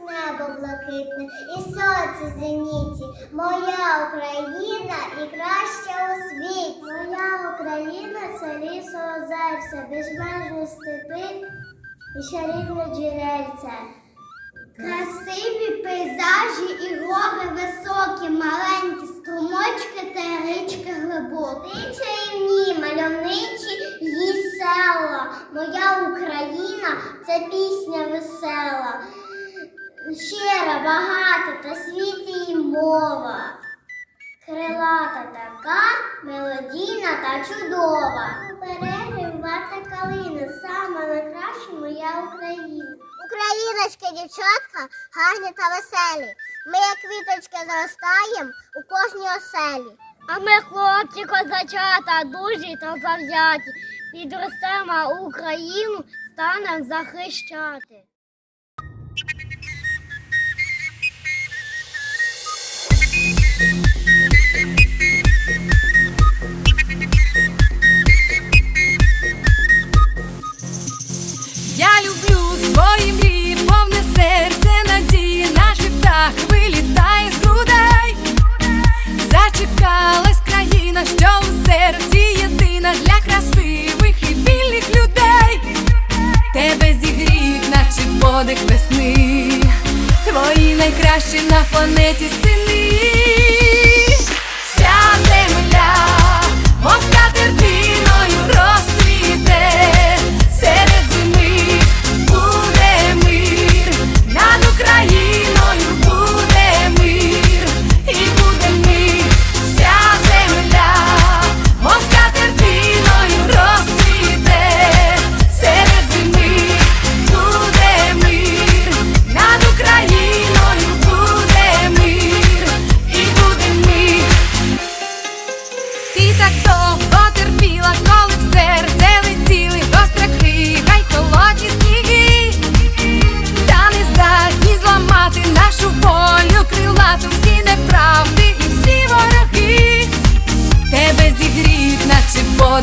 небо блакитне і сонце зеніті. Моя Україна і краща у світі. Моя Україна це лісо озерця, безмежні степи і чарівне джерельце. Красиві пейзажі і гори високі, маленькі струмочки та річки глибокі. І чарівні, мальовничі її села. Моя Україна це пісня весела. Щира, багата та світлі мова. Крилата така, мелодійна та чудова. Береги вата калина, сама найкраща моя Україна. Україночки, дівчатка, гарні та веселі. Ми, як квіточки, зростаємо у кожній оселі. А ми, хлопці, козачата, дужі та завзяті. Підростемо Україну, станемо захищати. Люблю свої мрії, повне серце надії, наш птах вилітає з грудей. Зачекалась країна, що у серці єдина для красивих і вільних людей. Тебе зігріють, наче подих весни. Твої найкращі на планеті сини. Вся земля, мов